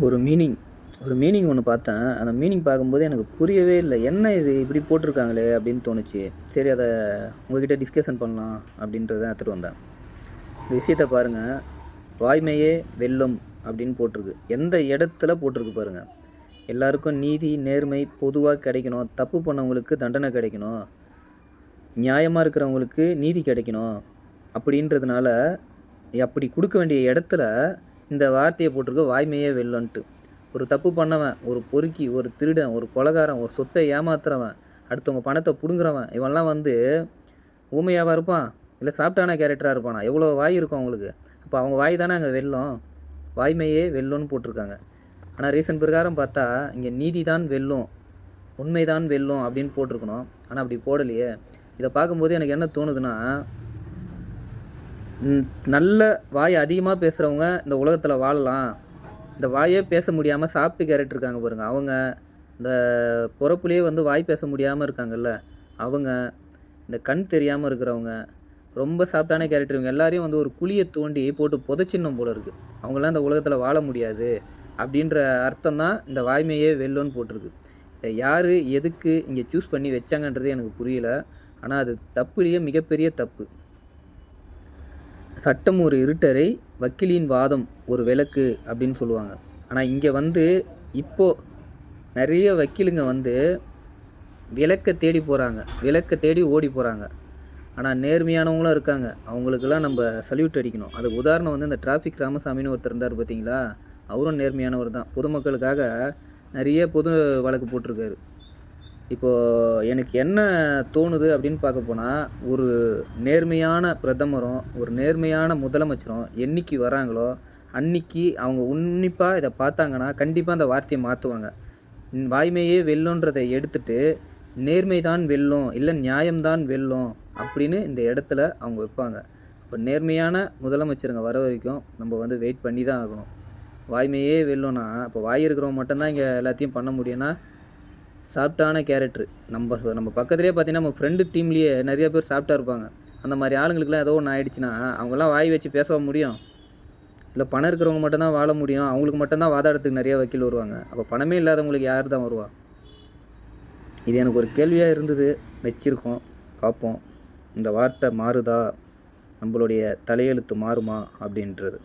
ஒரு மீனிங் ஒரு மீனிங் ஒன்று பார்த்தேன். அந்த மீனிங் பார்க்கும்போது எனக்கு புரியவே இல்லை. என்ன இது? இப்படி போட்டிருக்காங்களே அப்படின்னு தோணுச்சு. சரி அதை உங்ககிட்ட டிஸ்கஷன் பண்ணலாம் அப்படின்றத எடுத்துகிட்டு வந்தேன். இந்த விஷயத்தை பாருங்கள் வாய்மையே வெல்லும் அப்படின்னு போட்டிருக்கு. எந்த இடத்துல போட்டிருக்கு பாருங்கள் எல்லாருக்கும் நீதி நேர்மை பொதுவாக கிடைக்கணும். தப்பு பண்ணவங்களுக்கு தண்டனை கிடைக்கணும். நியாயமாக இருக்கிறவங்களுக்கு நீதி கிடைக்கணும். அப்படின்றதுனால அப்படி கொடுக்க வேண்டிய இடத்துல இந்த வார்த்தையை போட்டிருக்க வாய்மையே வெல்லன்ட்டு ஒரு தப்பு பண்ணவன் ஒரு பொறுக்கி ஒரு திருடன் ஒரு கொலகாரன் ஒரு சொத்தை ஏமாத்துறவன் அடுத்தவங்க பணத்தை பிடுங்குறவன் இவன்லாம் வந்து ஊமையாவா இருப்பான் இல்லை சாப்பிட்டான கேரக்டராக இருப்பானா? எவ்வளோ வாய் இருக்கும் அவங்களுக்கு. அப்போ அவங்க வாய் தானே அங்கே வெல்லும். வாய்மையே வெல்லும்னு போட்டிருக்காங்க. ஆனால் ரீசன் பிரகாரம் பார்த்தா இங்கே நீதி தான் வெல்லும் உண்மைதான் வெல்லும் அப்படின்னு போட்டிருக்கணும். ஆனால் அப்படி போடலையே. இதை பார்க்கும்போது எனக்கு என்ன தோணுதுன்னா நல்ல வாய் அதிகமாக பேசுகிறவங்க இந்த உலகத்தில் வாழலாம். இந்த வாயே பேச முடியாமல் சாப்பிட்டு கேரக்டர் இருக்காங்க பாருங்க. அவங்க இந்த பிறப்புலேயே வந்து வாய் பேச முடியாமல் இருக்காங்கல்ல. அவங்க இந்த கண் தெரியாமல் இருக்கிறவங்க ரொம்ப சாப்பிட்டான கேரக்டர் இவங்க எல்லாரையும் வந்து ஒரு குழியை தோண்டி போட்டு புதைச்சின்னும் போல இருக்குது அவங்களாம் இந்த உலகத்தில் வாழ முடியாது அப்படின்ற அர்த்தம் தான் இந்த வாய்மையே வெல்லோன்னு போட்டிருக்கு. இதை யார் எதுக்கு இங்கே சூஸ் பண்ணி வச்சாங்கன்றது எனக்கு புரியல. ஆனால் அது தப்புலேயே மிகப்பெரிய தப்பு. சட்டம் ஒரு இருட்டறை வக்கீலின் வாதம் ஒரு விளக்கு அப்படின்னு சொல்லுவாங்க. ஆனால் இங்கே வந்து இப்போது நிறைய வக்கீலுங்க வந்து விளக்கை தேடி போகிறாங்க விளக்கை தேடி ஓடி போகிறாங்க ஆனால் நேர்மையானவங்களும் இருக்காங்க. அவங்களுக்கெல்லாம் நம்ம சல்யூட் அடிக்கணும். அதுக்கு உதாரணம் வந்து இந்த டிராஃபிக் ராமசாமின்னு ஒருத்தர் இருந்தார் பார்த்தீங்களா அவரும் நேர்மையானவர் தான். பொதுமக்களுக்காக நிறைய பொது வழக்கு போட்டிருக்காரு. இப்போது எனக்கு என்ன தோணுது அப்படின்னு பார்க்க போனால் ஒரு நேர்மையான பிரதமரும் ஒரு நேர்மையான முதலமைச்சரும் என்னைக்கு வராங்களோ அன்னைக்கு அவங்க உன்னிப்பாக இதை பார்த்தாங்கன்னா கண்டிப்பாக அந்த வார்த்தையை மாற்றுவாங்க வாய்மையே வெல்லுன்றதை எடுத்துட்டு நேர்மை தான் வெல்லும் இல்லை நியாயம்தான் வெல்லும் அப்படின்னு இந்த இடத்துல அவங்க வைப்பாங்க. இப்போ நேர்மையான முதலமைச்சருங்க வர வரைக்கும் நம்ம வந்து வெயிட் பண்ணி தான் ஆகணும். வாய்மையே வெல்லும்னா இப்போ வாய் இருக்கிறவங்க மட்டும்தான் இங்கே எல்லாத்தையும் பண்ண முடியும்னா சாஃப்டான கேரக்டர் நம்ம நம்ம பக்கத்துலேயே பார்த்தீங்கன்னா நம்ம ஃப்ரெண்டு டீம்லேயே நிறைய பேர் சாஃப்டாக இருப்பாங்க. அந்த மாதிரி ஆளுங்களுக்குலாம் ஏதோ ஒன்று ஆயிடுச்சுன்னா அவங்களாம் வாய் வச்சு பேச முடியும். இல்லை பணம் இருக்கிறவங்க மட்டும்தான் வாழ முடியும். அவங்களுக்கு மட்டும்தான் வாதாடத்துக்கு நிறைய வக்கீல் வருவாங்க. அப்போ பணமே இல்லாதவங்களுக்கு யார் தான் வருவா? இது எனக்கு ஒரு கேள்வியாக இருந்தது. வச்சிருக்கோம். பார்ப்போம். இந்த வார்த்தை மாறுதா? நம்மளுடைய தலையெழுத்து மாறுமா? அப்படின்றது.